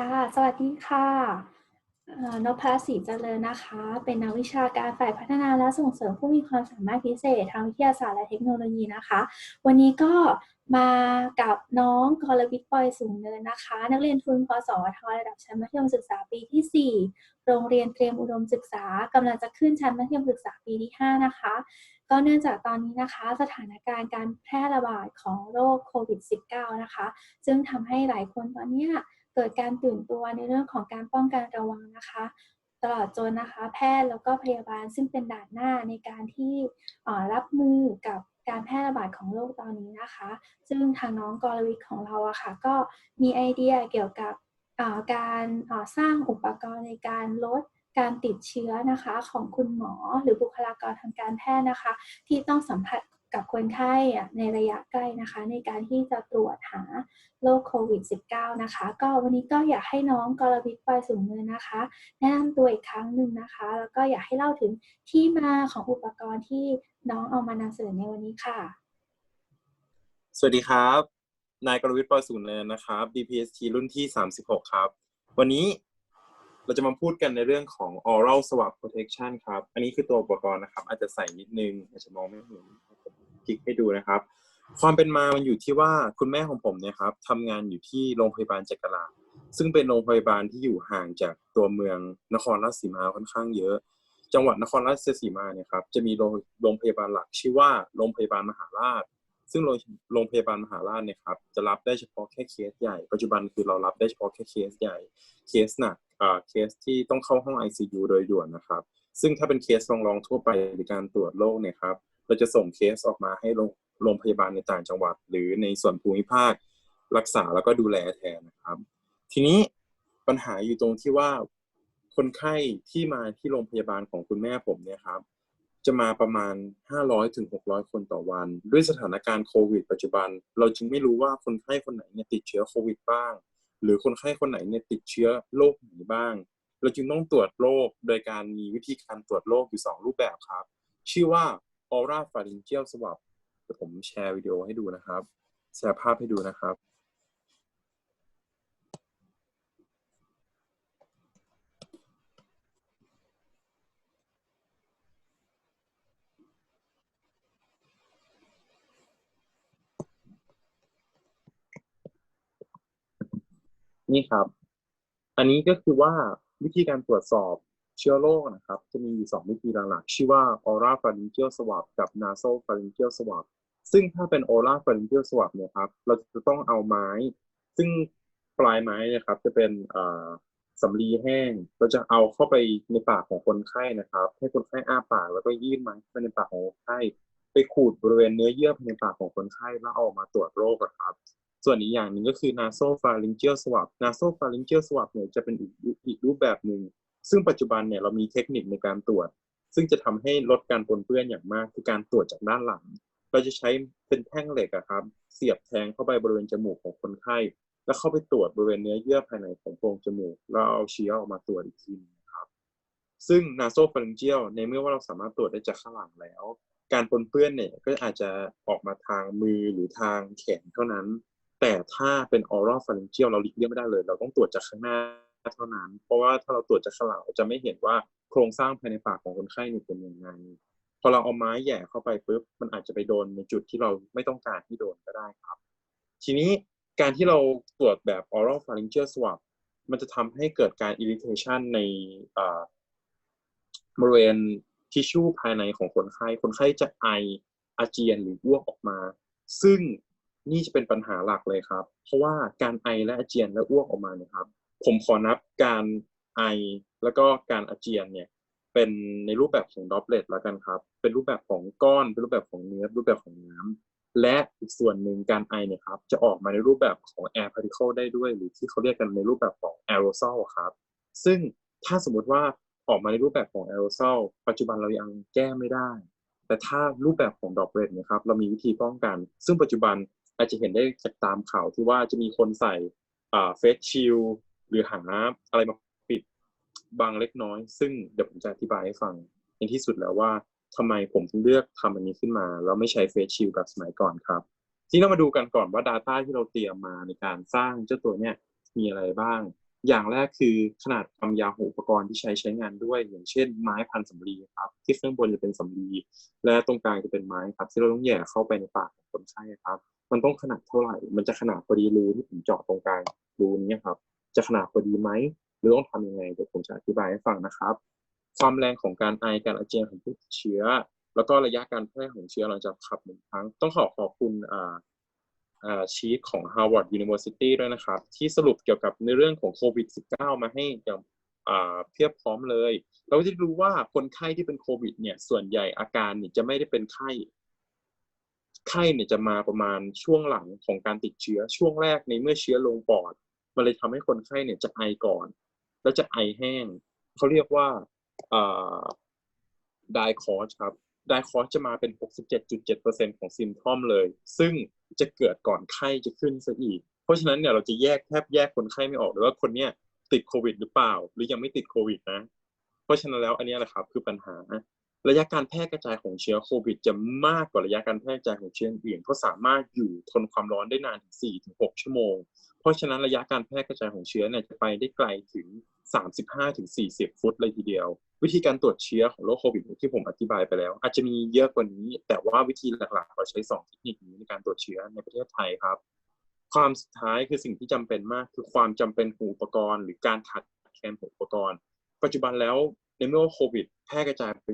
ค่ะ สวัสดีค่ะนพรัตน์ศรีเจริญนะคะ เป็นนักวิชาการฝ่ายพัฒนาและส่งเสริมผู้มีความสามารถพิเศษ ทางวิทยาศาสตร์และเทคโนโลยีนะคะ วันนี้ก็มากับน้องกรวิทย์ปอยสูงเนินนะคะ นักเรียนทุนพสทระดับชั้นมัธยมศึกษาปีที่ 4 โรงเรียนเตรียมอุดมศึกษากำลังจะขึ้นชั้นมัธยมศึกษาปีที่ 5 นะคะ ก็เนื่องจากตอนนี้นะคะ สถานการณ์การแพร่ระบาดของโรคโควิด -19 นะคะ ซึ่งทำให้หลายคนตอนเนี้ย กิดการตื่นตัวในเรื่องของการป้องกันระวังนะคะ ตลอดจนนะคะ แพทย์แล้วก็พยาบาลซึ่งเป็นด่านหน้าในการที่รับมือกับการแพร่ระบาดของโรคตอนนี้นะคะ ซึ่งทางน้องกรวิทย์ของเราอะค่ะก็มีไอเดียเกี่ยวกับการสร้างอุปกรณ์ในการลดการติดเชื้อนะคะของคุณหมอหรือบุคลากรทางการแพทย์นะคะ ที่ต้องสัมผัส กับคนไข้ในระยะใกล้นะคะ ในการที่จะตรวจหาโรคโควิด -19 นะคะ ก็วันนี้ก็อยากให้น้องกรวิทย์ปอยสูงเนินนะคะ แนะนำตัวอีกครั้งหนึ่งนะคะ แล้วก็อยากให้เล่าถึงที่มาของอุปกรณ์ที่น้องเอามานำเสนอในวันนี้ค่ะ สวัสดีครับ นายกรวิทย์ปอยสูงเนินนะครับ BPST รุ่นที่ 36 ครับ วันนี้เราจะมาพูดกันในเรื่องของ oral swab protection ครับ อันนี้คือตัวอุปกรณ์นะครับ อาจจะใส่นิดนึงอาจจะมองไม่เห็น คลิกให้ดูนะครับ ความเป็นมามันอยู่ที่ว่าคุณแม่ของผมเนี่ยครับทำงานอยู่ที่โรงพยาบาลจักราซึ่งเป็นโรงพยาบาลที่อยู่ห่างจากตัวเมืองนครราชสีมาค่อนข้างเยอะ จังหวัดนครราชสีมาเนี่ยครับจะมีโรงพยาบาลหลักชื่อว่าโรงพยาบาลมหาราช ซึ่งโรงพยาบาลมหาราชเนี่ยครับจะรับได้เฉพาะแค่เคสใหญ่ ปัจจุบันคือเรารับได้เฉพาะแค่เคสใหญ่ เคสหนักเคสที่ต้องเข้าห้อง ICU โดยด่วนนะครับ ซึ่งถ้าเป็นเคสรองๆทั่วไปหรือการตรวจโรคเนี่ยครับ เราจะส่งเคสออกมาให้โรงโรงพยาบาลในต่างจังหวัด หรือในส่วนภูมิภาครักษาแล้วก็ดูแลแทนนะครับ ทีนี้ปัญหาอยู่ตรงที่ว่าคนไข้ที่มาที่โรงพยาบาลของคุณแม่ผมเนี่ยครับ จะมาประมาณ 500ถึง600 คนต่อวัน ด้วยสถานการณ์โควิด ปัจจุบัน เราจึงไม่รู้ว่าคนไข้คนไหนเนี่ยติดเชื้อโควิดบ้าง หรือคนไข้คนไหนเนี่ยติดเชื้อโรคไหนบ้าง เราจึงต้องตรวจโรคโดยการมีวิธีการตรวจโรคอยู่ 2 รูปแบบครับ ชื่อว่า aura pharyngeal swab เดี๋ยวผมแชร์วิดีโอให้ดูนะครับ แชร์ภาพให้ดูนะครับนี่ครับ อันนี้ก็คือว่าวิธีการตรวจสอบ เชื้อโรคนะครับ จะมีอยู่สองวิธีหลักๆชื่อว่า aura pharyngeal swab กับ nasal pharyngeal swab ซึ่งถ้าเป็น aura pharyngeal swab เนี่ยครับ เราจะต้องเอาไม้ ซึ่งปลายไม้นะครับ จะเป็นสำลีแห้ง เราจะเอาเข้าไปในปากของคนไข้นะครับ ให้คนไข้อ้าปากแล้วก็ยื่นไม้ไปในปากของคนไข้ ไปขูดบริเวณเนื้อเยื่อภายในปากของคนไข้แล้วออกมาตรวจโรคครับส่วนอีกอย่างหนึ่งก็คือ nasal pharyngeal swab nasal pharyngeal swab เนี่ยจะเป็นอีกอีกรูปแบบหนึ่ง ซึ่งปัจจุบันเนี่ยเรามีเทคนิคในการตรวจ ซึ่งจะทำให้ลดการปนเปื้อนอย่างมาก คือการตรวจจากด้านหลัง เราจะใช้เป็นแท่งเหล็กครับ เสียบแทงเข้าไปบริเวณจมูกของคนไข้ แล้วเข้าไปตรวจบริเวณเนื้อเยื่อภายในของโพรงจมูกแล้วเอาเชื้อออกมาตรวจอีกทีหนึงครับ ซึ่ง nasopharyngeal ในเมื่อว่าเราสามารถตรวจได้จากข้างหลังแล้ว การปนเปื้อนเนี่ยก็อาจจะออกมาทางมือหรือทางแขนเท่านั้น แต่ถ้าเป็น oral pharyngeal เราหลีกเลี่ยงไม่ได้เลย เราต้องตรวจจากข้างหน้า เท่านั้น เพราะว่าถ้าเราตรวจจากข้างหลังเราจะไม่เห็นว่าโครงสร้างภายในปากของคนไข้นี่เป็นยังไงพอเราเอาไม้แย่เข้าไปปุ๊บมันอาจจะไปโดนในจุดที่เราไม่ต้องการที่โดนก็ได้ครับ ทีนี้การที่เราตรวจแบบ oral pharyngeal swab มันจะทำให้เกิดการ irritation ในอ่าบริเวณทิชชู่ภายในของคนไข้ คนไข้จะไออาเจียนหรืออ้วกออกมา ซึ่งนี่จะเป็นปัญหาหลักเลยครับ เพราะว่าการไอและอาเจียนและอ้วกออกมาเนี่ยครับ ผมขอนับการไอแล้วก็การอาเจียนเนี่ยเป็นในรูปแบบของดอปเลตแล้วกันครับ เป็นรูปแบบของก้อน เป็นรูปแบบของเนื้อ รูปแบบของน้ำและอีกส่วนหนึ่งการไอเนี่ยครับ จะออกมาในรูปแบบของ air particle ได้ด้วย หรือที่เขาเรียกกันในรูปแบบของ aerosol ครับ ซึ่งถ้าสมมุติว่าออกมาในรูปแบบของ aerosol ปัจจุบันเรายังแก้ไม่ได้ แต่ถ้ารูปแบบของดอปเลตเนี่ยครับ เรามีวิธีป้องกัน ซึ่งปัจจุบันอาจจะเห็นได้จากตามข่าวที่ว่าจะมีคนใส่เฟสชิล หรือหาอะไรมาปิดบางเล็กน้อย ซึ่งเดี๋ยวผมจะอธิบายให้ฟังในที่สุดแล้วว่าทำไมผมถึงเลือกทำอันนี้ขึ้นมาแล้วไม่ใช้เฟสชิลแบบสมัยก่อนครับที่เรามาดูกันก่อนว่า Data ที่เราเตรียมมาในการสร้างเจ้าตัวเนี้ยมีอะไรบ้าง อย่างแรกคือขนาดความยาวของอุปกรณ์ที่ใช้ใช้งานด้วย อย่างเช่น ไม้พันสำลีครับที่ข้างบนจะเป็นสำลีและตรงกลางจะเป็นไม้ครับ ที่เราต้องแหย่เข้าไปในปากของคนไข้ครับ มันต้องขนาดเท่าไหร่ มันจะขนาดพอดีรูที่ผมเจาะตรงกลางรูนี้ครับ จะขนาดพอดีไหมหรือต้องทำยังไงเดี๋ยวผมจะอธิบายให้ฟังนะครับ ความแรงของการไอการอาเจียนของผู้ติดเชื้อ แล้วก็ระยะการแพร่ของเชื้อหลังจากขับหนึ่งครั้ง ต้องขอขอบคุณอ่าอ่าชีตของ Harvard University ด้วยนะครับ ที่สรุปเกี่ยวกับในเรื่องของโควิด -19 มาให้อย่างอ่าเพียบพร้อมเลย เราจะรู้ว่าคนไข้ที่เป็นโควิด เนี่ย ส่วนใหญ่อาการเนี่ยจะไม่ได้เป็นไข้ ไข้เนี่ยจะมาประมาณช่วงหลังของการติดเชื้อช่วงแรกในเมื่อเชื้อลงปอด มันเลยทำให้คนไข้เนี่ยจะไอก่อน แล้วจะไอแห้งเขาเรียกว่าไดคอร์สครับไดคอร์สจะมาเป็น 67.7%ของซิมทอมเลย ซึ่งจะเกิดก่อนไข้จะขึ้นซะอีก เพราะฉะนั้นเนี่ยเราจะแยกแทบแยกคนไข้ไม่ออกเลยว่าคนเนี้ยติดโควิดหรือเปล่า หรือยังไม่ติดโควิดนะ เพราะฉะนั้นแล้วอันนี้แหละครับคือปัญหา ระยะการแพร่กระจายของเชื้อโควิด จะมากกว่าระยะการแพร่กระจายของเชื้ออื่นเพราะสามารถอยู่ทนความร้อนได้นานถึง4-6 ชั่วโมง เพราะฉะนั้นระยะการแพร่กระจายของเชื้อเนี่ยจะไปได้ไกลถึง 35-40 ฟุตเลยทีเดียว วิธีการตรวจเชื้อของโรคโควิดที่ผมอธิบายไปแล้ว อาจจะมีเยอะกว่านี้ แต่ว่าวิธีหลักๆ เราใช้ 2 เทคนิคนี้ในการตรวจเชื้อในประเทศไทยครับ ความสุดท้ายคือสิ่งที่จำเป็นมากคือความจำเป็นของอุปกรณ์ หรือการขาดแคลนของอุปกรณ์ ปัจจุบันแล้วในเมื่อโควิดแพร่กระจายไป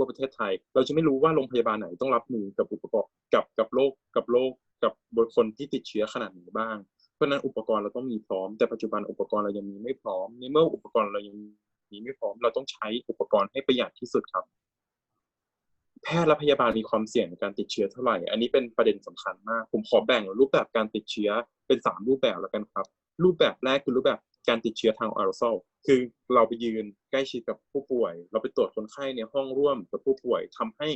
ทั่วประเทศไทย เราจะไม่รู้ว่าโรงพยาบาลไหนต้องรับมือกับอุปกรณ์กับกับโรคกับโรคกับคคลที่ติดเชื้อขนาดไหนบ้าง เพราะนั้นอุปกรณ์เราต้องมีพร้อม แต่ปัจจุบันอุปกรณ์เรายังมีไม่พร้อมในเมื่ออุปกรณ์เรายังมีไม่พร้อม เราต้องใช้อุปกรณ์ให้ประหยัดที่สุดครับ แพทย์และพยาบาลมีความเสี่ยงในการติดเชื้อเท่าไหร่ อันนี้เป็นประเด็นสำคัญมาก ผมขอแบ่งรูปแบบการติดเชื้อเป็นสามรูปแบบแล้วกันครับ รูปแบบแรกคือรูปแบบ การติดเชื้อทางแอโรโซลคือเราไปยืนใกล้ชิดกับผู้ป่วย เราไปตรวจคนไข้ในห้องร่วมกับผู้ป่วยทำให้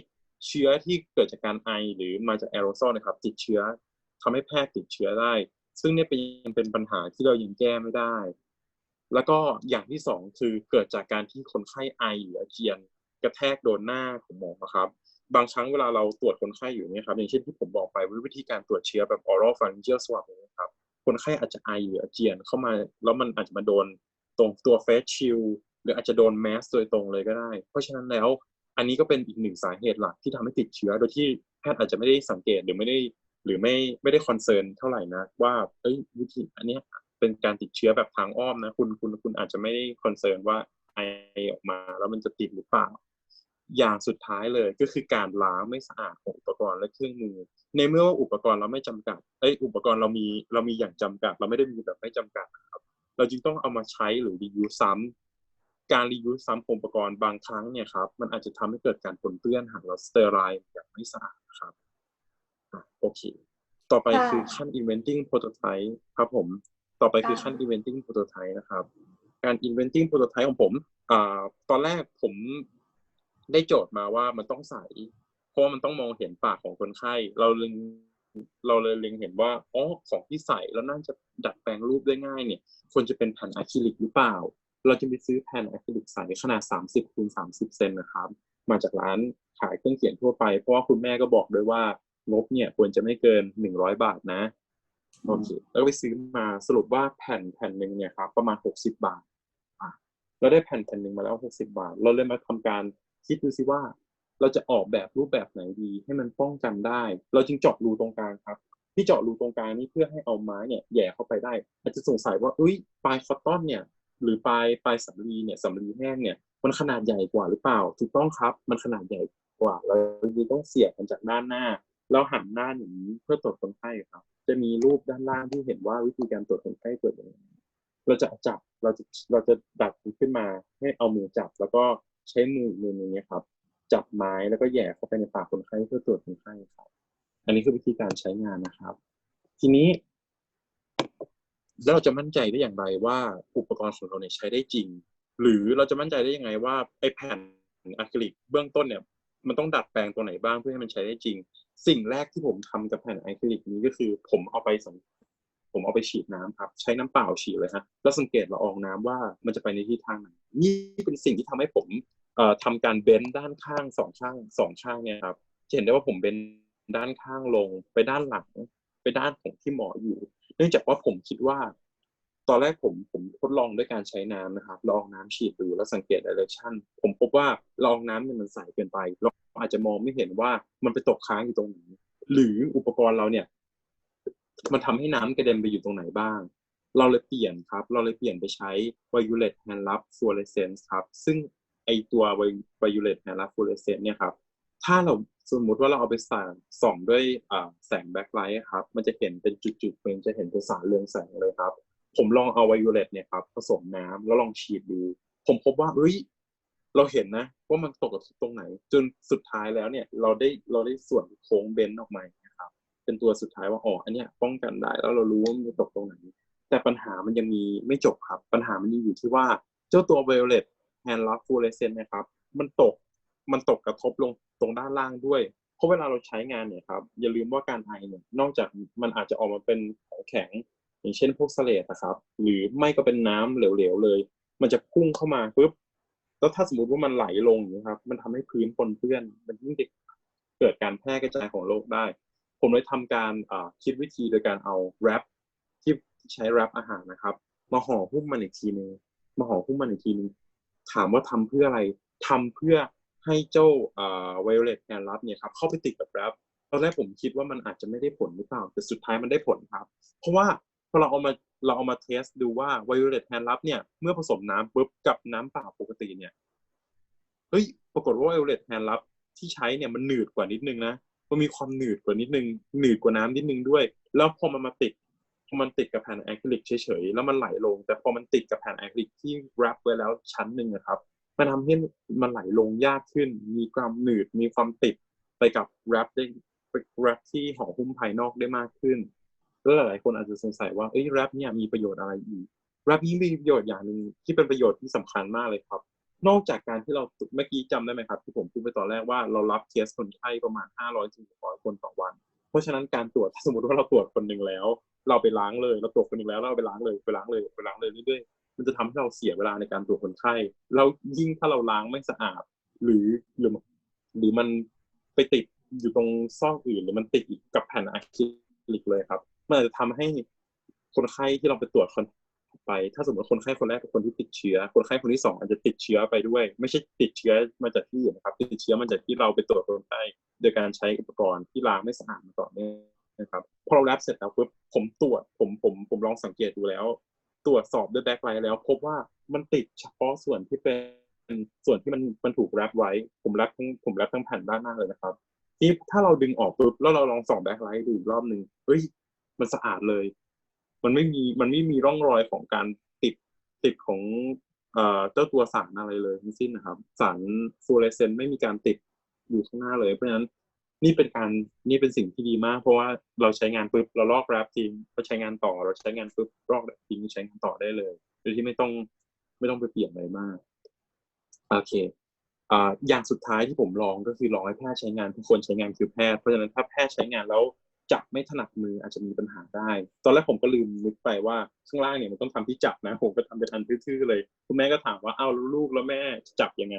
เชื้อที่เกิดจากการไอหรือมาจากแอโรโซลนะครับ ติดเชื้อทำให้แพทย์ติดเชื้อได้ ซึ่งเนี่ยเป็นเป็นปัญหาที่เรายังแก้ไม่ได้ แล้วก็อย่างที่สองคือเกิดจากการที่คนไข้ไอหรืออาเจียนกระแทกโดนหน้าของหมอครับ บางครั้งเวลาเราตรวจคนไข้อยู่เนี่ยครับอย่างเช่นที่ผมบอกไปวิธีการตรวจเชื้อแบบ oral pharyngeal swab นะครับ คนไข้อาจจะไอหรืออาเจียนเข้ามา แล้วมันอาจจะมาโดนตรงตัวเฟสชิลหรืออาจจะโดนแมสโดยตรงเลยก็ได้ เพราะฉะนั้นแล้วอันนี้ก็เป็นอีกหนึ่งสาเหตุหลักที่ทำให้ติดเชื้อ โดยที่แพทย์อาจจะไม่ได้สังเกตหรือไม่ได้หรือไม่ไม่ได้คอนเซิร์นเท่าไหร่นะว่าเอ้ยวิธีอันนี้เป็นการติดเชื้อแบบทางอ้อมนะคุณคุณคุณอาจจะไม่ได้คอนเซิร์นว่าไอออกมา แล้วมันจะติดหรือเปล่า อย่างสุดท้ายเลยก็คือการล้างไม่สะอาดของอุปกรณ์และเครื่องมือ ในเมื่อว่าอุปกรณ์เราไม่จำกัดเอ้ยอุปกรณ์เรามีเรามีอย่างจำกัด เราไม่ได้มีแบบไม่จำกัดนะครับ เราจึงต้องเอามาใช้หรือ reuse ซ้ำการ reuse ซ้ำของอุปกรณ์บางครั้งเนี่ยครับ มันอาจจะทำให้เกิดการปนเปื้อนหากเรา sterilize อย่างไม่สะอาดนะครับโอเค ต่อไปคือขั้น inventing prototype ครับผม ต่อไปคือขั้น inventing prototype นะครับ การ inventing prototype ของผมอ่าตอนแรกผม ได้โจทย์มาว่ามันต้องใส เพราะว่ามันต้องมองเห็นปากของคนไข้ เราเล็งเราเลยเล็งเห็นว่าอ๋อของที่ใส่แล้วน่าจะดัดแปลงรูปได้ง่ายเนี่ยควรจะเป็นแผ่นอะคริลิกหรือเปล่า เราจะไปซื้อแผ่นอะคริลิกใสขนาด 30คูณ30 เซนนะครับ มาจากร้านขายเครื่องเขียนทั่วไป เพราะว่าคุณแม่ก็บอกด้วยว่างบเนี่ยควรจะไม่เกิน 100 บาทนะโอเคแล้วก็ไปซื้อมาสรุปว่าแผ่นแผ่นหนึ่งเนี่ยครับประมาณ 60 บาทอะเราได้แผ่นแผ่นหนึ่งมาแล้ว 60 บาท เราเลยมาทำการ คิดดูซิว่า เราจะออกแบบรูปแบบไหนดี ให้มันป้องกันได้ เราจึงเจาะรูตรงกลางครับที่เจาะรูตรงกลางนี่เพื่อให้เอาไม้เนี่ยแย่เข้าไปได้ อาจจะสงสัยว่าอุ้ยปลายคอตตอนเนี่ย หรือปลายปลายสำลีเนี่ยสำลีแห้งเนี่ยมันขนาดใหญ่กว่าหรือเปล่า ถูกต้องครับ มันขนาดใหญ่กว่าเราจึงต้องเสียบมันจากด้านหน้า แล้วหันหน้าอย่างนี้เพื่อตรวจคนไข้ครับ จะมีรูปด้านล่างที่เห็นว่าวิธีการตรวจคนไข้ตรวจยังไงเราจะจับเราจะเราจะดัดขึ้นมาให้เอามือจับแล้วก็ ใช้มือมือนี้ครับ จับไม้แล้วก็แย่เข้าไปในปากคนไข้เพื่อตรวจคนไข้ครับ อันนี้คือวิธีการใช้งานนะครับ ทีนี้แล้วเราจะมั่นใจได้อย่างไรว่าอุปกรณ์ของเราเนี่ยใช้ได้จริง หรือเราจะมั่นใจได้ยังไงว่าไอแผ่นอะคริลิกเบื้องต้นเนี่ย มันต้องดัดแปลงตัวไหนบ้างเพื่อให้มันใช้ได้จริง สิ่งแรกที่ผมทำกับแผ่นอะคริลิกนี้ก็คือ ผมเอาไป ผมเอาไปฉีดน้ำครับ ใช้น้ำเปล่าฉีดเลยฮะแล้วสังเกตละอองน้ำว่ามันจะไปในทิศทางไหนนี่เป็นสิ่งที่ทำให้ผมเอ่อทำการเบนด้านข้างสองข้างสองข้างเนี่ยครับจะเห็นได้ว่าผมเบนด้านข้างลง ไปด้านหลัง ไปด้านของที่หมออยู่ เนื่องจากว่าผมคิดว่า ตอนแรกผมผมทดลองด้วยการใช้น้ำนะครับลองน้ำฉีดดูแล้วสังเกต direction ผมพบว่าลองน้ำเนี่ยมันใสเกินไปเราอาจจะมองไม่เห็นว่ามันไปตกค้างอยู่ตรงไหนหรืออุปกรณ์เราเนี่ย มันทำให้น้ำกระเด็นไปอยู่ตรงไหนบ้าง เราเลยเปลี่ยนครับ เราเลยเปลี่ยนไปใช้ violet hand lab fluorescence ครับ ซึ่งไอตัว violet hand lab fluorescence เนี่ยครับ ถ้าเราสมมุติว่าเราเอาไปส่องส่องด้วยแสงแบ็คไลท์ครับ มันจะเห็นเป็นจุดๆเป็นจะเห็นเป็นสารเรืองแสงเลยครับ ผมลองเอาไวโอเลตเนี่ยครับผสมน้ำแล้วลองฉีดดู ผมพบว่าเฮ้ยเราเห็นนะ ว่ามันตกกับตรงไหน จนสุดท้ายแล้วเนี่ย เราได้เราได้ส่วนโค้งเบนออกมา เป็นตัวสุดท้ายว่าอ๋ออันเนี้ยป้องกันได้แล้วเรารู้ว่ามันตกตรงไหนแต่ปัญหามันยังมีไม่จบครับ ปัญหามันยังอยู่ที่ว่าเจ้าตัวไวโอเลตแฮนด์ลับฟูเรเซนนะครับ มันตกมันตกกระทบลงตรงด้านล่างด้วย เพราะเวลาเราใช้งานเนี่ยครับ อย่าลืมว่าการไอเนี่ยนอกจากมันอาจจะออกมาเป็นของแข็ง อย่างเช่นพวกสเลดนะครับ หรือไม่ก็เป็นน้ำเหลวๆเลย มันจะพุ่งเข้ามาปุ๊บแล้วถ้าสมมติว่ามันไหลลงนี้ครับ มันทำให้พื้นปนเปื้อน มันยิ่งเกิดการแพร่กระจายของโรคได้ ผมเลยทำการคิดวิธีโดยการเอาแรปที่ใช้แรปอาหารนะครับ มาห่อหุ้มมันอีกทีนึงมาห่อหุ้มมันอีกทีนึงถามว่าทำเพื่ออะไรทำเพื่อให้เจ้าไวโอเลตแอนลับเนี่ยครับเข้าไปติดกับแรปตอนแรกผมคิดว่ามันอาจจะไม่ได้ผลหรือเปล่า แต่สุดท้ายมันได้ผลครับ เพราะว่าพอเราเอามาเราเอามาเทสดูว่าไวโอเลตแอนลับเนี่ยเมื่อผสมน้ำปุ๊บกับน้ำเปล่าปกติเนี่ยเฮ้ยปรากฏว่าไวโอเลตแอนลับที่ใช้เนี่ยมันหนืดกว่านิดนึงนะ มันมีความหนืดกว่านิดนึงหนืดกว่าน้ำนิดนึงด้วย แล้วพอมันมาติดพอมันติดกับแผ่นอะคริลิกเฉยๆแล้วมันไหลลง แต่พอมันติดกับแผ่นอะคริลิกที่แรปไว้แล้วชั้นหนึ่งนะครับมันทำให้มันไหลลงยากขึ้น มีความหนืดมีความติดไปกับแรปได้แรปที่ห่อหุ้มภายนอกได้มากขึ้นแล้วหลายๆคนอาจจะสงสัยว่าเอ้ยแรปเนี่ยมีประโยชน์อะไรอีกแรปนี้มีประโยชน์อย่างหนึ่งที่เป็นประโยชน์ที่สำคัญมากเลยครับ นอกจากการที่เราเมื่อกี้จำได้ไหมครับ ที่ผมพูดไปตอนแรกว่าเรารับเคสคนไข้ประมาณ 500ถึง600 คนต่อวัน เพราะฉะนั้นการตรวจถ้าสมมติว่าเราตรวจคนหนึ่งแล้ว เราไปล้างเลยเราตรวจคนหนึ่งแล้วเราไปล้างเลยไปล้างเลยไปล้างเลยเรื่อยๆมันจะทำให้เราเสียเวลาในการตรวจคนไข้แล้วยิ่งถ้าเราล้างไม่สะอาด หรือหรือหรือมันไปติดอยู่ตรงซอกอื่น หรือมันติดกับแผ่นอะคริลิกเลยครับ มันจะทำให้คนไข้ที่เราไปตรวจคน ไป ถ้าสมมติคนไข้คนแรกเป็นคนที่ติดเชื้อ คนไข้คนที่สองอาจจะติดเชื้อไปด้วย ไม่ใช่ติดเชื้อมาจากที่นะครับ ติดเชื้อมาจากที่เราไปตรวจคนไข้โดยการใช้อุปกรณ์ที่ล้างไม่สะอาดมาต่อเนื่องนะครับ พอเราแรปเสร็จแล้วปุ๊บผมตรวจผมผมผมลองสังเกตดูแล้ว ตรวจสอบด้วยแบ็คไลท์แล้วพบว่ามันติดเฉพาะส่วนที่เป็นส่วนที่มันมันถูกแรปไว้ ผมแรปทั้งผมแรปทั้งแผ่นด้านหน้าเลยนะครับที่ถ้าเราดึงออกปุ๊บแล้วเราลองส่องแบ็คไลท์ดูอีกรอบหนึ่งเฮ้ยมันสะอาดเลย มันไม่มีมันไม่มีร่องรอยของการติดติดของเอ่อเจ้าตัวสารอะไรเลยทั้งสิ้นนะครับ สารฟลูออเรสเซนต์ไม่มีการติดอยู่ข้างหน้าเลย เพราะฉะนั้นนี่เป็นการนี่เป็นสิ่งที่ดีมาก เพราะว่าเราใช้งานปุ๊บเราลอกแรปทิ้งเราใช้งานต่อเราใช้งานปุ๊บลอกแรปทิ้งใช้งานต่อได้เลยโดยที่ไม่ต้องไม่ต้องไปเปลี่ยนอะไรมากโอเคอ่าอย่างสุดท้ายที่ผมลองก็คือลองให้แพทย์ใช้งานทุกคนใช้งานคือแพทย์เพราะฉะนั้นถ้าแพทย์ใช้งานแล้ว จับไม่ถนัดมืออาจจะมีปัญหาได้ ตอนแรกผมก็ลืมนึกไปว่าข้างล่างเนี่ยมันต้องทำที่จับนะ ผมก็ทำเป็นอันทื่อๆเลย คุณแม่ก็ถามว่าเอ้าลูกแล้วแม่จับยังไง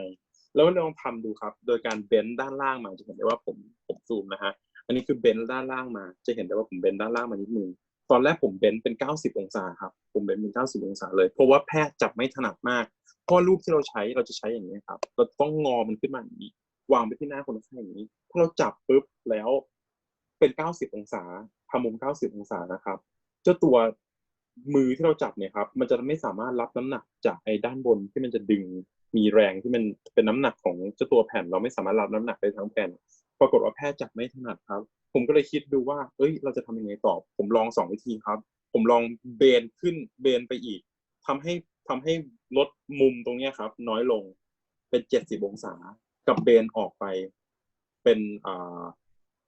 แล้วลองทำดูครับ โดยการเบนด้านล่างมาจะเห็นได้ว่าผมผมซูมนะฮะ อันนี้คือเบนด้านล่างมา จะเห็นได้ว่าผมเบนด้านล่างมานิดนึง ตอนแรกผมเบนเป็น 90 องศาครับ ผมเบนเป็น 90 องศาเลย เพราะว่าแพทย์จับไม่ถนัดมาก เพราะรูปที่เราใช้เราจะใช้อย่างนี้ครับ เราต้องงอมันขึ้นมาอย่างนี้ วางไปที่หน้าคนไข้อย่างนี้ถ้าเราจับปุ๊บแล้ว เป็น 90 องศาทำมุม 90 องศานะครับ เจ้าตัวมือที่เราจับเนี่ยครับ มันจะไม่สามารถรับน้ำหนักจากไอ้ด้านบนที่มันจะดึงมีแรงที่มันเป็นน้ำหนักของเจ้าตัวแผ่น เราไม่สามารถรับน้ำหนักได้ทั้งแผ่น ปรากฏว่าแพทย์จับไม่ถนัดครับ ผมก็เลยคิดดูว่า เอ้ย เราจะทำยังไงต่อ ผมลองสองวิธีครับ ผมลองเบนขึ้นเบนไปอีกทำให้ทำให้ลดมุมตรงเนี้ยครับ น้อยลงเป็นเจ็ดสิบองศา กับเบนออกไป เป็นอ่า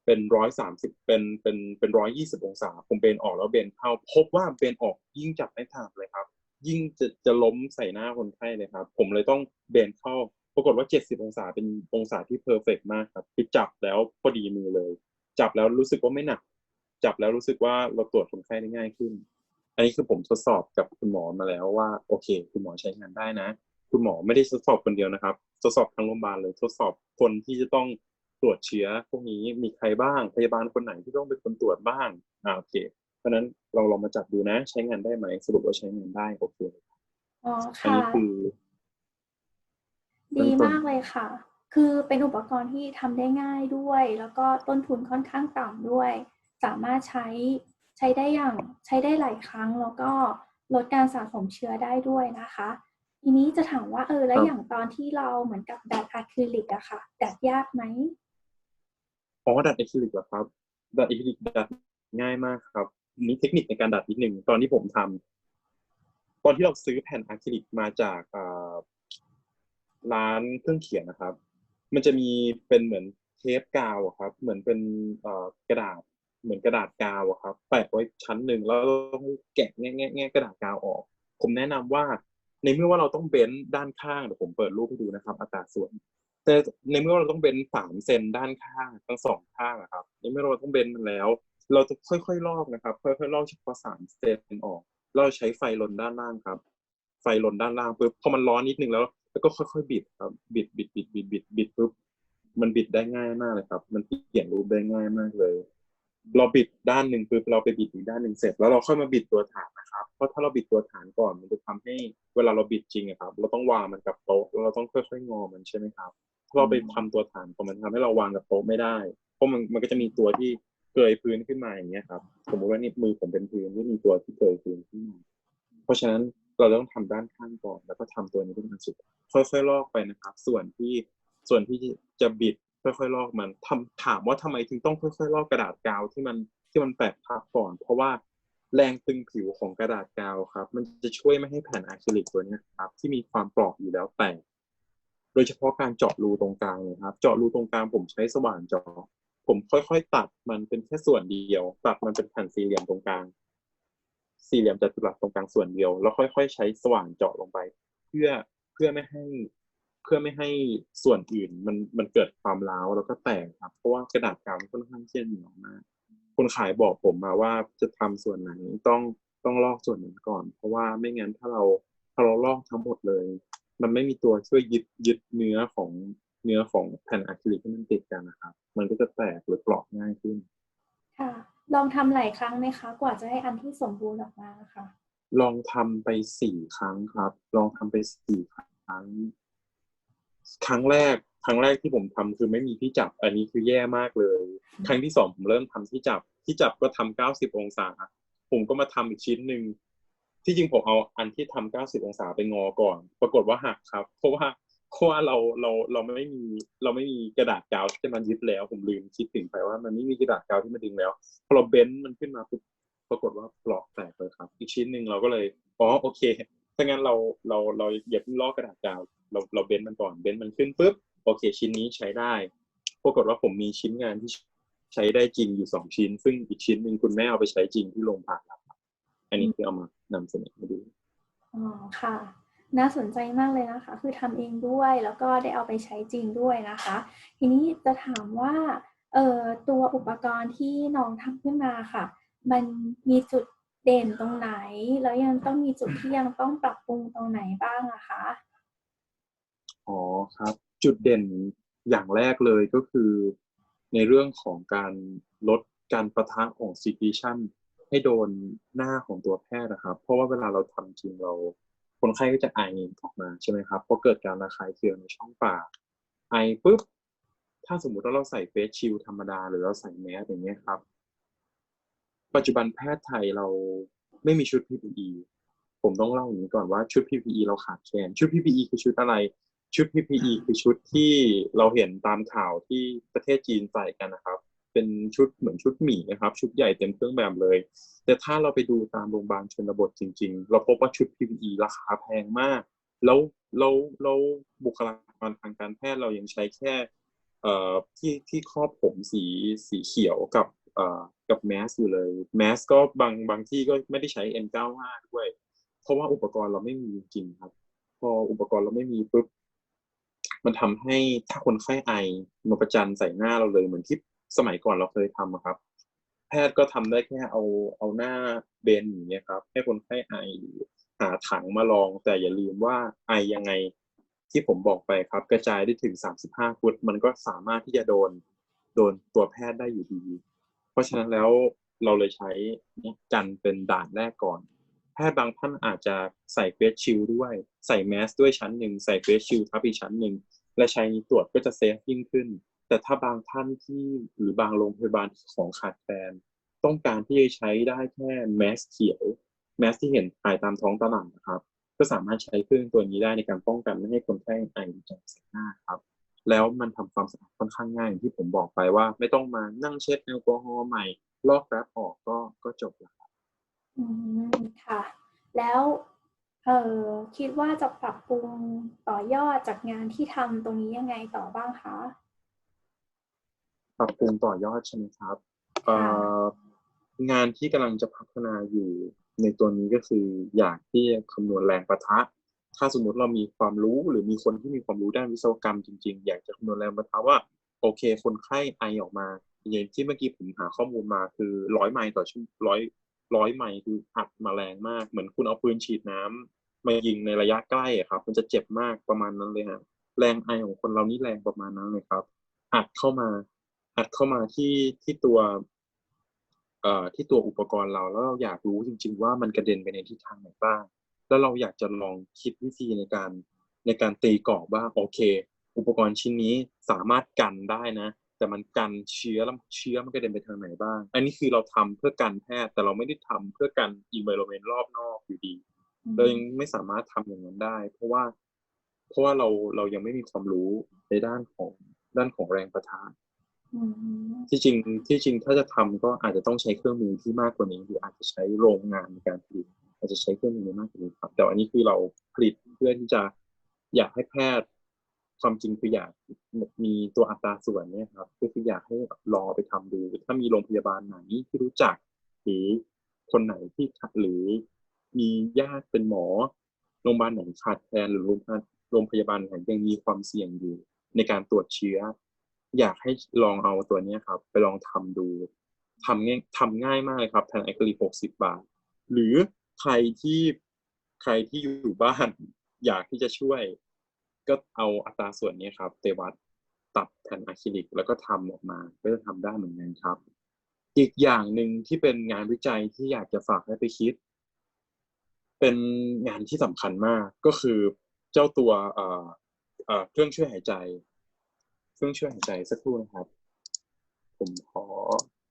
เป็นร้อยสามสิบเป็นเป็นเป็นร้อยยี่สิบองศาผมเบนออกแล้วเบนเข้าพบว่าเบนออกยิ่งจับไม่ถนัดเลยครับ ยิ่งจะจะล้มใส่หน้าคนไข้เลยครับ ผมเลยต้องเบนเข้า ปรากฏว่า70องศาเป็นองศาที่เพอร์เฟกมากครับคือจับแล้วพอดีมือเลย จับแล้วรู้สึกว่าไม่หนัก จับแล้วรู้สึกว่าเราตรวจคนไข้ได้ง่ายขึ้น อันนี้คือผมทดสอบกับคุณหมอมาแล้วว่าโอเค คุณหมอใช้งานได้นะ คุณหมอไม่ได้ทดสอบคนเดียวนะครับ ทดสอบทั้งโรงพยาบาลเลยทดสอบคนที่จะต้อง ตรวจเชื้อพวกนี้มีใครบ้างพยาบาลคนไหนที่ต้องเป็นคนตรวจบ้างอ่าโอเคพราะฉะนั้นเราลองมาจับดูนะ ใช้งานได้ไหมสรุปว่าใช้งานได้โอเคอ๋ออันค่ะ นี้คือดีมากเลยค่ะ คือเป็นอุปกรณ์ที่ทำได้ง่ายด้วย แล้วก็ต้นทุนค่อนข้างต่ำด้วย สามารถใช้ใช้ได้อย่างใช้ได้หลายครั้ง แล้วก็ลดการสะสมเชื้อได้ด้วยนะคะ ทีนี้จะถามว่าเออแล้วอย่างตอนที่เราเหมือนกับดัดอะคริลิกอะค่ะ ดัดยากไหม อ๋อดัดอคริลิกเหรอครับดัดอคริลิกดัดง่ายมากครับมีเทคนิคในการดัดนิดหนึ่งตอนที่ผมทำตอนที่เราซื้อแผ่นอะคริลิกมาจากร้านเครื่องเขียนนะครับ มันจะมีเป็นเหมือนเทปกาวครับ เหมือนเป็นกระดาษ เหมือนกระดาษกาวครับแปะไว้ชั้นหนึ่งแล้วต้องแกะแง่แง่กระดาษกาวออก ผมแนะนำว่า ในเมื่อว่าเราต้องเบนด้านข้างเดี๋ยวผมเปิดรูปให้ดูนะครับอัตราส่วน แต่ในเมื่อเราต้องเบนสามเซนด้านข้างทั้งสองข้างอะครับในเมื่อเราต้องเบนมันแล้ว เราจะค่อยๆลอกนะครับ ค่อยๆลอกเฉพาะสามเซนออก เราใช้ไฟลนด้านล่างครับ ไฟลนด้านล่างปุ๊บพอมันร้อนนิดนึงแล้ว แล้วก็ค่อยๆบิดครับ บิดบิดบิดบิดบิดบิดปุ๊บมันบิดได้ง่ายมากเลยครับ มันเปลี่ยนรูปได้ง่ายมากเลย เราบิดด้านหนึ่งปุ๊บเราไปบิดอีกด้านหนึ่งเสร็จ แล้วเราค่อยมาบิดตัวฐานนะครับ เพราะถ้าเราบิดตัวฐานก่อนมันจะทำให้เวลาเราบิดจริงอะครับ เราต้องวางมันกับโต๊ะเราต้องค่อยๆงอมันใช่ไหมครับ เราไปทำตัวฐานของมันทำให้เราวางกับโต๊ะไม่ได้ เพราะมันมันก็จะมีตัวที่เกยพื้นขึ้นมาอย่างเงี้ยครับ สมมติว่านี่มือผมเป็นพื้นที่มีตัวที่เกยพื้นขึ้นมา เพราะฉะนั้นเราต้องทำด้านข้างก่อนแล้วก็ทำตัวนี้เป็นอันสุด ค่อยๆลอกไปนะครับ ส่วนที่ส่วนที่จะบิดค่อยๆลอกมันทำถามว่าทำไมถึงต้องค่อยๆลอกกระดาษกาวที่มันที่มันแปะทับก่อน เพราะว่าแรงตึงผิวของกระดาษกาวครับ มันจะช่วยไม่ให้แผ่นอะคริลิกตัวนี้ครับที่มีความกรอบอยู่แล้วแตก ดยเฉพาะการเจาะรูตรงกลางเลยครับ เจาะรูตรงกลางผมใช้สว่านเจาะผมค่อยๆ ตัดมันเป็นแค่ส่วนเดียว ตัดมันเป็นแผ่นสี่เหลี่ยมตรงกลาง สี่เหลี่ยมจัตุรัสตรงกลางส่วนเดียว แล้วค่อย ๆ ใช้สว่านเจาะลงไป เพื่อเพื่อไม่ให้เพื่อไม่ให้ส่วนอื่นมันมันเกิดความร้าวแล้วก็แตกครับ เพราะว่ากระดาษกาวมันค่อนข้างเชี่ยนเหนียวมากคนขายบอกผมมาว่าจะทำส่วนไหนต้องต้องลอกส่วนนั้นก่อน เพราะว่าไม่งั้นถ้าเราถ้าเราลอกทั้งหมดเลย มันไม่มีตัวช่วยยึดยึดเนื้อของเนื้อของแผ่นอะคริลิกที่มันติดกันนะครับ มันก็จะแตกหรือเปลอกง่ายขึ้น ค่ะ ลองทำหลายครั้งไหมคะ กว่าจะให้อันที่สมบูรณ์ออกมาค่ะ ลองทำไปสี่ครั้งครับ ลองทำไปสี่ครั้ง ครั้งแรก ครั้งแรกที่ผมทำคือไม่มีที่จับ อันนี้คือแย่มากเลย ครั้งที่สองผมเริ่มทำที่จับ ที่จับก็ทำเก้าสิบองศา ผมก็มาทำอีกชิ้นหนึ่ง ที่จริงผมเอาอันที่ทำเก้าสิบองศาไปงอก่อน ปรากฏว่าหักครับ เพราะว่าเพราะว่าเราเราเราไม่มีเราไม่มีกระดาษกาวที่จะมายึดแล้ว ผมลืมคิดถึงไปว่า มันไม่มีกระดาษกาวที่มาดึงแล้วพอเราเบนซ์มันขึ้นมาปุ๊บปรากฏว่าปลอกแตกเลยครับ อีกชิ้นหนึ่งเราก็เลยอ๋อโอเคถ้างั้นเราเราเราอย่าเพิ่งลอกกระดาษกาวเราเราเบนซ์มันก่อนเบนซ์มันขึ้นปุ๊บโอเค ชิ้นนี้ใช้ได้ ปรากฏว่าผมมีชิ้นงานที่ใช้ได้จริงอยู่สองชิ้น ซึ่งอีกชิ้นหนึ่งคุณแม่เอาไปใช้จริงที่โรงผ่าตัดครับ อันนี้คือเอามานำเสนอมาดูอ๋อค่ะ น่าสนใจมากเลยนะคะ คือทำเองด้วยแล้วก็ได้เอาไปใช้จริงด้วยนะคะ ทีนี้จะถามว่าเอ่อตัวอุปกรณ์ที่น้องทำขึ้นมาค่ะ มันมีจุดเด่นตรงไหน แล้วยังต้องมีจุดที่ยังต้องปรับปรุงตรงไหนบ้างอะคะอ๋อครับ จุดเด่นอย่างแรกเลยก็คือ ในเรื่องของการลดการประทะของ secretion ให้โดนหน้าของตัวแพทย์นะครับ เพราะว่าเวลาเราทำจริงเรา คนไข้ก็จะไอออกมาใช่ไหมครับเพราะเกิดการระคายเคืองในช่องปากไอปุ๊บถ้าสมมุติว่าเราใส่เฟสชิลธรรมดา หรือเราใส่แมสอย่างเงี้ยครับ ปัจจุบันแพทย์ไทยเราไม่มีชุด PPE ผมต้องเล่าอย่างนี้ก่อนว่าชุด PPE เราขาดแคลนชุด PPE คือชุดอะไร ชุด PPE คือชุดที่เราเห็นตามข่าวที่ประเทศจีนใส่กันนะครับ เป็นชุดเหมือนชุดหมีนะครับ ชุดใหญ่เต็มเครื่องแบบเลย แต่ถ้าเราไปดูตามโรงพยาบาลชนบทจริง ๆ เราพบว่าชุด PPE ราคาแพงมาก แล้วแล้วแล้วบุคลากรทางการแพทย์เรายังใช้แค่เอ่อที่ที่ครอบผมสีสีเขียวกับเอ่อกับแมสอยู่เลยแมสก็บางบางที่ก็ไม่ได้ใช้ N95 ด้วย เพราะว่าอุปกรณ์เราไม่มีจริงครับ พออุปกรณ์เราไม่มีปุ๊บมันทำให้ถ้าคนไข้ไอมาประจันใส่หน้าเราเลยเหมือนที่ สมัยก่อนเราเคยทำครับ แพทย์ก็ทำได้แค่เอาเอาหน้าเบนอย่างเงี้ยครับ ให้คนไข้ไอหรือหาถังมาลอง แต่อย่าลืมว่าไอยังไงที่ผมบอกไปครับ กระจายได้ถึง 35 ฟุต มันก็สามารถที่จะโดนโดนตัวแพทย์ได้อยู่ดี เพราะฉะนั้นแล้วเราเลยใช้กันเป็นด่านแรกก่อน แพทย์บางท่านอาจจะใส่เฟสชิลด้วย ใส่แมสด้วยชั้นหนึ่ง ใส่เฟสชิลทับอีกชั้นหนึ่ง และใช้นี้ตรวจก็จะเซฟยิ่งขึ้น แต่ถ้าบางท่านที่หรือบางโรงพยาบาลของขาดแคลนต้องการที่จะใช้ได้แค่แมสเขียวแมสที่เห็นขายตามท้องตลาดนะครับ ก็สามารถใช้เครื่องตัวนี้ได้ในการป้องกันไม่ให้คนไข้ไอจากใส่หน้าครับแล้วมันทำความสะอาดค่อนข้างง่ายอย่างที่ผมบอกไปว่า ไม่ต้องมานั่งเช็ดแอลกอฮอล์ใหม่ ลอกแรปออกก็ก็จบแล้วอืมค่ะ แล้วเออคิดว่าจะปรับปรุงต่อยอดจากงานที่ทำตรงนี้ยังไงต่อบ้างคะ ปรับปรุงต่อยอดใช่ไหมครับเอ่องานที่กำลังจะพัฒนาอยู่ในตัวนี้ก็คืออยากที่จะคำนวณแรงประทะ ถ้าสมมุติเรามีความรู้หรือมีคนที่มีความรู้ด้านวิศวกรรมจริง ๆ อยากจะคำนวณแรงประทะว่า โอเค คนไข้ไอออกมาอย่างที่เมื่อกี้ผมหาข้อมูลมาคือร้อยไมล์ต่อชั่วร้อยร้อยไมล์คืออัดมาแรงมาก เหมือนคุณเอาปืนฉีดน้ำมายิงในระยะใกล้อะครับ มันจะเจ็บมากประมาณนั้นเลยฮะแรงไอของคนเรานี่แรงประมาณนั้นเลยครับ อัดเข้ามา อัดเข้ามาที่ที่ตัวเอ่อที่ตัวอุปกรณ์เราแล้วเราอยากรู้จริง ๆ ว่ามันกระเด็นไปในทิศทางไหนบ้างแล้วเราอยากจะลองคิดวิธีในการในการตีกรอบว่าโอเค อุปกรณ์ชิ้นนี้สามารถกันได้นะ แต่มันกันเชื้อแล้วเชื้อมันกระเด็นไปทางไหนบ้าง อันนี้คือเราทำเพื่อการแพทย์แต่เราไม่ได้ทำเพื่อการอินเวอร์เมนรอบนอกอยู่ดีเรายังไม่สามารถทำอย่างนั้นได้ เพราะว่าเพราะว่าเราเรายังไม่มีความรู้ในด้านของด้านของแรงประทะอืม ที่จริงที่จริงถ้าจะทำก็อาจจะต้องใช้เครื่องมือที่มากกว่านี้หรืออาจจะใช้โรงงานในการผลิตอาจจะใช้เครื่องมือมากกว่านี้ครับ แต่อันนี้คือเราผลิตเพื่อที่จะอยากให้แพทย์ความจริงคืออยากมีตัวอัตราส่วนเนี่ยครับก็คืออยากให้ลองไปทำดู ถ้ามีโรงพยาบาลไหนที่รู้จัก หรือคนไหนที่หรือมีญาติเป็นหมอโรงพยาบาลไหนขาดแคลนหรือรงพยาบาลโรงพยาบาลไหนยังมีความเสี่ยงอยู่ในการตรวจเชื้อ อยากให้ลองเอาตัวนี้ครับ ไปลองทำดูทำง่ายทำง่ายมากเลยครับแทนไอคลีหกสิบบาท หรือใครที่ใครที่อยู่บ้าน อยากที่จะช่วย ก็เอาอัตราส่วนนี้ครับไปวัดตัดแผ่นอะคริลิก แล้วก็ทำออกมาก็จะทำได้เหมือนกันครับ อีกอย่างหนึ่งที่เป็นงานวิจัยที่อยากจะฝากให้ไปคิด เป็นงานที่สำคัญมากก็คือเจ้าตัวเครื่องช่วยหายใจ เครื่องช่วยหายใจสักครู่นะครับ ผมขอ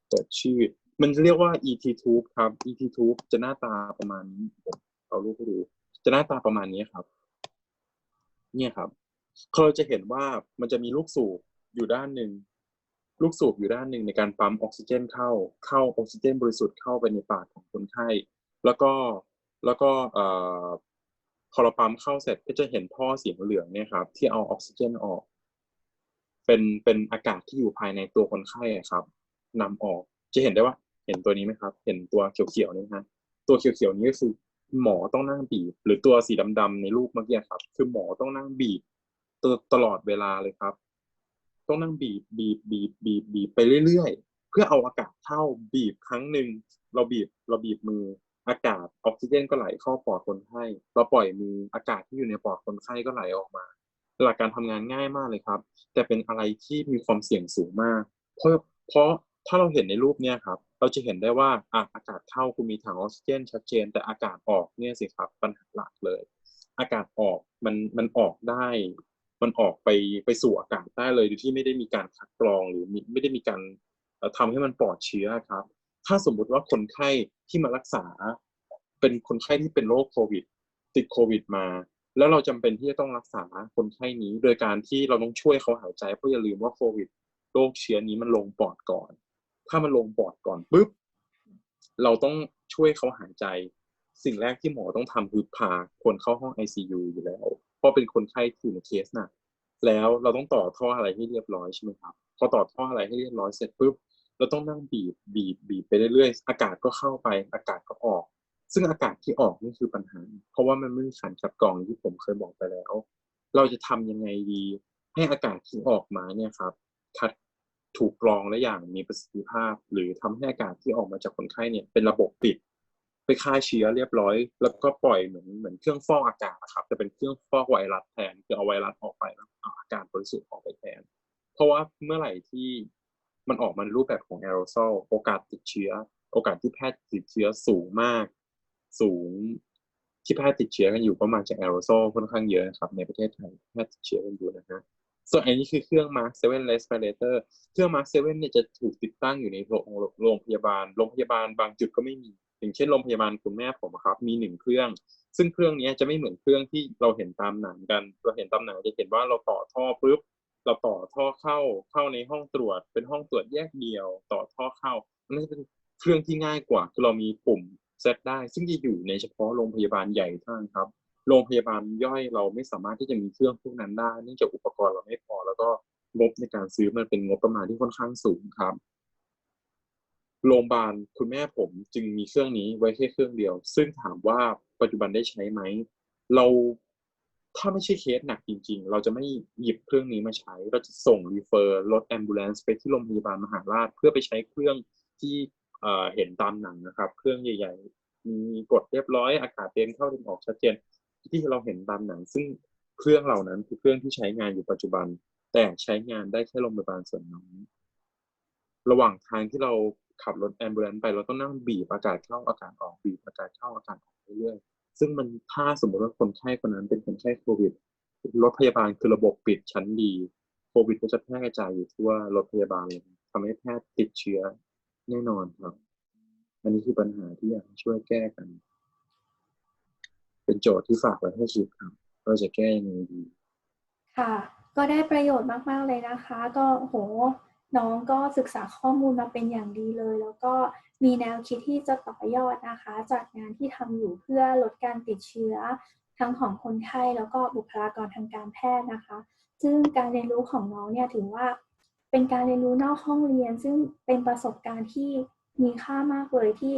เปิดชื่อ มันเรียกว่า ET tube ครับ ET tube จะหน้าตาประมาณนี้ผมเอารูปให้ดู จะหน้าตาประมาณนี้ครับ เนี่ยครับเราจะเห็นว่ามันจะมีลูกสูบอยู่ด้านหนึ่งลูกสูบอยู่ด้านหนึ่งในการปั๊มออกซิเจนเข้า เข้าออกซิเจนบริสุทธิ์เข้าไปในปากของคนไข้ แล้วก็แล้วก็เอ่อพอเราปั๊มเข้าเสร็จก็จะเห็นท่อสีเหลืองเนี่ยครับ ที่เอาออกซิเจนออก เป็นเป็นอากาศที่อยู่ภายในตัวคนไข้ครับนำออกจะเห็นได้ว่า เห็นตัวนี้ไหมครับ เห็นตัวเขียวๆนี่ฮะตัวเขียวๆนี้ก็คือหมอต้องนั่งบีบ หรือตัวสีดำๆในรูปเมื่อกี้ครับ คือหมอต้องนั่งบีบตตลอดเวลาเลยครับ ต้องนั่งบีบบีบบีบบีบบีบไปเรื่อยๆ เพื่อเอาอากาศเข้าบีบครั้งหนึ่งเราบีบเราบีบมืออากาศออกซิเจนก็ไหลเข้าปอดคนไข้เราปล่อยมืออากาศที่อยู่ในปอดคนไข้ก็ไหลออกมา หลักการทำงานง่ายมากเลยครับ แต่เป็นอะไรที่มีความเสี่ยงสูงมาก เพราะเพราะถ้าเราเห็นในรูปเนี้ยครับเราจะเห็นได้ว่าอะอากาศเข้าคุณมีถังออกซิเจนชัดเจน แต่อากาศออกเนี่ยสิครับปัญหาหลักเลย อากาศออกมันมันออกได้ มันออกไปไปสู่อากาศได้เลยโดยที่ไม่ได้มีการคัดกรองหรือไม่ได้มีการเอ่อทำให้มันปลอดเชื้อครับ ถ้าสมมุติว่าคนไข้ที่มารักษา เป็นคนไข้ที่เป็นโรคโควิด ติดโควิดมา แล้วเราจำเป็นที่จะต้องรักษาคนไข้นี้ โดยการที่เราต้องช่วยเขาหายใจเพราะอย่าลืมว่าโควิดโรคเชื้อนี้มันลงปอดก่อน ถ้ามันลงปอดก่อนปุ๊บเราต้องช่วยเขาหายใจ สิ่งแรกที่หมอต้องทำคือพาคนเข้าห้อง ICU อยู่แล้ว เพราะเป็นคนไข้ที่อยู่ในเคสหนักแล้วเราต้องต่อท่ออะไรให้เรียบร้อยใช่ไหมครับพอต่อท่ออะไรให้เรียบร้อยเสร็จปุ๊บเราต้องนั่งบีบบีบบีบไปเรื่อยๆ อากาศก็เข้าไป อากาศก็ออก ซึ่งอากาศที่ออกนี่คือปัญหา เพราะว่ามันไม่มีสารคัดกรองที่ผมเคยบอกไปแล้ว เราจะทำยังไงดี ให้อากาศที่ออกมาเนี่ยครับคัดถูกกรองและอย่างมีประสิทธิภาพ หรือทำให้อากาศที่ออกมาจากคนไข้เนี่ยเป็นระบบปิดไปฆ่าเชื้อเรียบร้อย แล้วก็ปล่อยเหมือนเหมือนเครื่องฟอกอากาศนะครับแต่เป็นเครื่องฟอกไวรัสแทนคือเอาไวรัสออกไปแล้วเอาอากาศบริสุทธิ์ออกไปแทน เพราะว่าเมื่อไหร่ที่มันออกมาในรูปแบบของแอโรซลโอกาสติดเชื้อ โอกาสที่แพทย์ติดเชื้อสูงมาก สูงที่แพทย์ติดเชื้อกันอยู่ก็มาจากแอโรโซลค่อนข้างเยอะนะครับ ในประเทศไทยแพทย์ติดเชื้อกันอยู่นะฮะส่วนอันนี้คือเครื่อง Mark 7 Respirator เครื่อง Mark 7เนี่ยจะถูกติดตั้งอยู่ในโรงพยาบาลโรงพยาบาลบางจุดก็ไม่มีอย่างเช่นโรงพยาบาลคุณแม่ผมอะครับมีหนึ่งเครื่อง ซึ่งเครื่องนี้จะไม่เหมือนเครื่องที่เราเห็นตามหนังกัน เราเห็นตามหนังจะเห็นว่าเราต่อท่อปุ๊บเราต่อท่อเข้าเข้าในห้องตรวจ เป็นห้องตรวจแยกเดียว ต่อท่อเข้าอันนั้นจะเป็นเครื่องที่ง่ายกว่าคือเรามีปุ่ม เซตได้ ซึ่งจะอยู่ในเฉพาะโรงพยาบาลใหญ่เท่านั้นครับโรงพยาบาลย่อยเราไม่สามารถที่จะมีเครื่องพวกนั้นได้เนื่องจากอุปกรณ์เราไม่พอ แล้วก็งบในการซื้อมันเป็นงบประมาณที่ค่อนข้างสูงครับโรงพยาบาลคุณแม่ผมจึงมีเครื่องนี้ไว้แค่เครื่องเดียว ซึ่งถามว่าปัจจุบันได้ใช้ไหม เราถ้าไม่ใช่เคสหนักจริง ๆ เราจะไม่หยิบเครื่องนี้มาใช้ เราจะส่งรีเฟอร์รถแอมบูเลนซ์ไปที่โรงพยาบาลมหาราช เพื่อไปใช้เครื่องที่ เห็นตามหนังนะครับ เครื่องใหญ่ ๆ มีกดเรียบร้อยอากาศเต็มเข้าเต็มออกชัดเจน ที่เราเห็นตามหนัง ซึ่งเครื่องเหล่านั้นคือเครื่องที่ใช้งานอยู่ปัจจุบัน แต่ใช้งานได้แค่โรงพยาบาลส่วนน้อยระหว่างทางที่เราขับรถแอมบูเลนซ์ไปเราต้องนั่งบีบอากาศเข้าอากาศออกบีบอากาศเข้าอากาศออกเรื่อยๆซึ่งมันถ้าสมมติว่าคนไข้คนนั้นเป็นคนไข้โควิดรถพยาบาลคือระบบปิดชั้นดีโควิดก็จะแพร่กระจายอยู่ทั่วรถพยาบาลเลยทำให้แพทย์ติดเชื้อ แน่นอนครับ อันนี้คือปัญหาที่อยากช่วยแก้กัน เป็นโจทย์ที่ฝากไว้ให้คิดครับเราจะแก้ยังไงดี ค่ะ ก็ได้ประโยชน์มาก ๆ เลยนะคะ ก็โหน้องก็ศึกษาข้อมูลมาเป็นอย่างดีเลย แล้วก็มีแนวคิดที่จะต่อยอดนะคะ จากงานที่ทำอยู่เพื่อลดการติดเชื้อ ทั้งของคนไข้แล้วก็บุคลากรทางการแพทย์นะคะ ซึ่งการเรียนรู้ของน้องเนี่ยถือว่า เป็นการเรียนรู้นอกห้องเรียน ซึ่งเป็นประสบการณ์ที่มีค่ามากเลยที่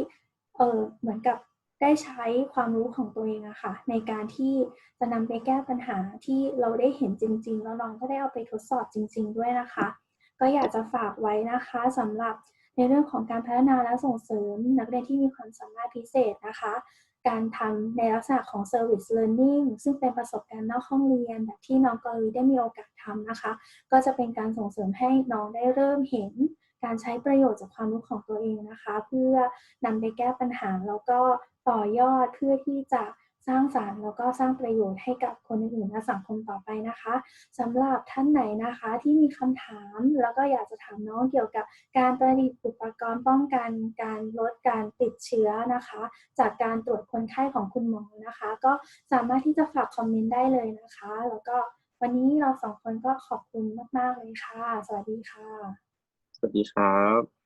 เออเหมือนกับได้ใช้ความรู้ของตัวเองอะค่ะ ในการที่จะนำไปแก้ปัญหาที่เราได้เห็นจริง ๆ แล้วน้องก็ได้เอาไปทดสอบจริง ๆ ด้วยนะคะ ก็อยากจะฝากไว้นะคะสำหรับในเรื่องของการพัฒนาและส่งเสริมนักเรียนที่มีความสามารถพิเศษนะคะ การทำในลักษณะของ Service Learning ซึ่งเป็นประสบการณ์นอกห้องเรียนแบบที่น้องกรวีได้มีโอกาสทำนะคะ ก็จะเป็นการส่งเสริมให้น้องได้เริ่มเห็นการใช้ประโยชน์จากความรู้ของตัวเองนะคะ เพื่อนำไปแก้ปัญหาแล้วก็ต่อยอดเพื่อที่จะ ร้างสารรค์แล้วก็สร้างประโยชน์ให้กับคนอื่นๆและสังคมต่อไปนะคะสำหรับท่านไหนนะคะที่มีคำถาม แล้วก็อยากจะถามน้องเกี่ยวกับการประดิษฐ์อุปกรณ์ป้องกันการลดการติดเชื้อนะคะ จากการตรวจคนไข้ของคุณหมอนะคะ ก็สามารถที่จะฝากคอมเมนต์ได้เลยนะคะ แล้วก็วันนี้เราสองคนก็ขอบคุณมาก ๆ เลยค่ะ สวัสดีค่ะ สวัสดีครับ